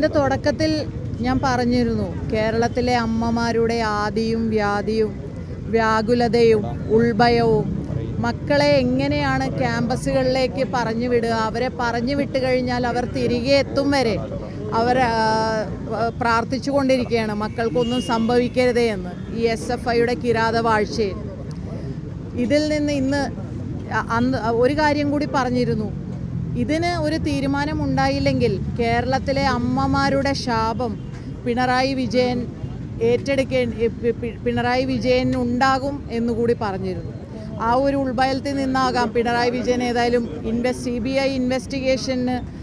ഇതിന്റെ തുടക്കത്തിൽ ഞാൻ പറഞ്ഞിരുന്നു കേരളത്തിലെ അമ്മമാരുടെ ആദിയും വ്യാധിയും വ്യാകുലതയും ഉൾഭയവും മക്കളെ എങ്ങനെയാണ് ക്യാമ്പസുകളിലേക്ക് പറഞ്ഞു വിടുക? അവരെ പറഞ്ഞു വിട്ട് കഴിഞ്ഞാൽ അവർ തിരികെ എത്തും വരെ അവർ പ്രാർത്ഥിച്ചു കൊണ്ടിരിക്കുകയാണ്. മക്കൾക്കൊന്നും സംഭവിക്കരുതേ എന്ന്. ഈ എസ് എഫ് ഐയുടെ കിരാത വാഴ്ചയിൽ. ഇതിൽ നിന്ന് ഇന്ന് അന്ന് ഒരു കാര്യം കൂടി പറഞ്ഞിരുന്നു. ഇതിന് ഒരു തീരുമാനമുണ്ടായില്ലെങ്കിൽ കേരളത്തിലെ അമ്മമാരുടെ ശാപം പിണറായി വിജയൻ ഏറ്റെടുക്കേ പിണറായി വിജയൻ ഉണ്ടാകും എന്നുകൂടി പറഞ്ഞിരുന്നു. ആ ഒരു ഉൾഭയത്തിൽ നിന്നാകാം പിണറായി വിജയൻ ഏതായാലും ഇൻവെസ്റ്റ് സി ബി ഐ ഇൻവെസ്റ്റിഗേഷന്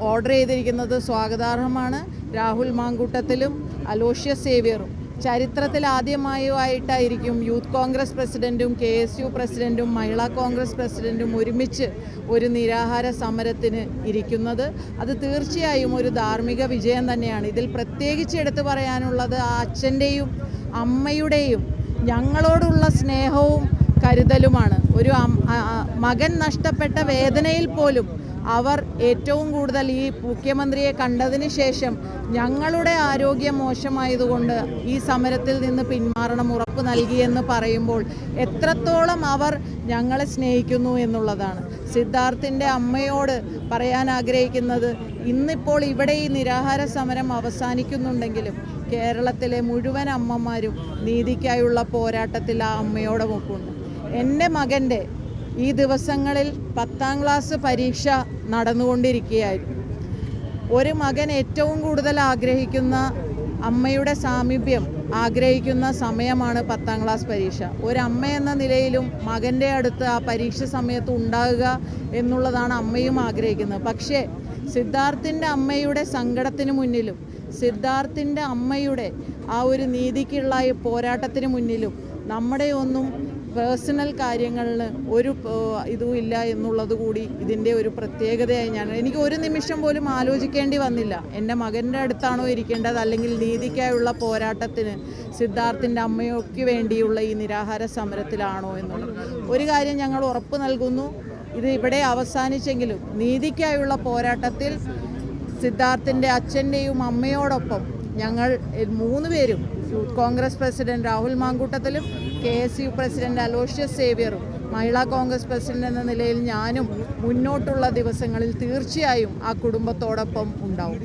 ഓർഡർ ചെയ്തിരിക്കുന്നത്. സ്വാഗതാർഹമാണ്. രാഹുൽ മാങ്കൂട്ടത്തിലും അലോഷ്യസ് സേവ്യറും. ചരിത്രത്തിൽ ആദ്യമായുമായിട്ടായിരിക്കും യൂത്ത് കോൺഗ്രസ് പ്രസിഡന്റും കെ എസ് യു പ്രസിഡന്റും മഹിളാ കോൺഗ്രസ് പ്രസിഡന്റും ഒരുമിച്ച് ഒരു നിരാഹാര സമരത്തിന് ഇരിക്കുന്നത്. അത് തീർച്ചയായും ഒരു ധാർമ്മിക വിജയം തന്നെയാണ്. ഇതിൽ പ്രത്യേകിച്ച് എടുത്തു പറയാനുള്ളത് ആ അച്ഛന്റെയും അമ്മയുടെയും ഞങ്ങളോടുള്ള സ്നേഹവും കരുതലുമാണ്. ഒരു മകൻ നഷ്ടപ്പെട്ട വേദനയിൽ പോലും അവർ ഏറ്റവും കൂടുതൽ ഈ മുഖ്യമന്ത്രിയെ കണ്ടതിന് ശേഷം ഞങ്ങളുടെ ആരോഗ്യം മോശമായതുകൊണ്ട് ഈ സമരത്തിൽ നിന്ന് പിന്മാറണം ഉറപ്പ് നൽകിയെന്ന് പറയുമ്പോൾ എത്രത്തോളം അവർ ഞങ്ങളെ സ്നേഹിക്കുന്നു എന്നുള്ളതാണ്. സിദ്ധാർത്ഥിന്റെ അമ്മയോട് പറയാൻ ആഗ്രഹിക്കുന്നത് ഇന്നിപ്പോൾ ഇവിടെ ഈ നിരാഹാര സമരം അവസാനിക്കുന്നുണ്ടെങ്കിലും കേരളത്തിലെ മുഴുവൻ അമ്മമാരും നീതിക്കായുള്ള പോരാട്ടത്തിൽ ആ അമ്മയോടൊപ്പമുണ്ട്. എന്റെ മകന്റെ ഈ ദിവസങ്ങളിൽ പത്താം ക്ലാസ് പരീക്ഷ നടന്നുകൊണ്ടിരിക്കുകയായിരുന്നു. ഒരു മകൻ ഏറ്റവും കൂടുതൽ ആഗ്രഹിക്കുന്ന അമ്മയുടെ സാമീപ്യം ആഗ്രഹിക്കുന്ന സമയമാണ് പത്താം ക്ലാസ് പരീക്ഷ. ഒരമ്മ എന്ന നിലയിലും മകന്റെ അടുത്ത് ആ പരീക്ഷ സമയത്ത് ഉണ്ടാകുക എന്നുള്ളതാണ് അമ്മയും ആഗ്രഹിക്കുന്നത്. പക്ഷേ സിദ്ധാർത്ഥിന്റെ അമ്മയുടെ സങ്കടത്തിന് മുന്നിലും സിദ്ധാർത്ഥിന്റെ അമ്മയുടെ ആ ഒരു നീതിക്കുള്ള പോരാട്ടത്തിന് മുന്നിലും നമ്മുടെ ഒന്നും പേഴ്സണൽ കാര്യങ്ങളിൽ ഒരു ഇതും ഇല്ല എന്നുള്ളത് കൂടി ഇതിന്റെ ഒരു പ്രത്യേകതയായി ഞാൻ എനിക്ക് ഒരു നിമിഷം പോലും ആലോചിക്കേണ്ടി വന്നില്ല. എന്റെ മകന്റെ അടുത്താണോ ഇരിക്കേണ്ടത്? അല്ലെങ്കിൽ നീതിക്കായുള്ള പോരാട്ടത്തിന് സിദ്ധാർത്ഥിന്റെ അമ്മയ്ക്ക് വേണ്ടിയുള്ള ഈ നിരാഹാര സമരത്തിലാണോ എന്നുള്ളത്. ഒരു കാര്യം ഞങ്ങൾ ഉറപ്പ് നൽകുന്നു. ഇത് ഇവിടെ അവസാനിച്ചെങ്കിലും നീതിക്കായുള്ള പോരാട്ടത്തിൽ സിദ്ധാർത്ഥിന്റെ അച്ഛന്റെയും അമ്മയോടൊപ്പം ഞങ്ങൾ മൂന്ന് പേരും youth Congress president Rahul മാങ്കൂട്ടത്തിലും K S U president Aloysius സേവ്യറും Mahila Congress president എന്ന നിലയിൽ ഞാനും മുന്നോട്ടുള്ള ദിവസങ്ങളിൽ തീർച്ചയായും ആ കുടുംബത്തോടൊപ്പം ഉണ്ടാവും.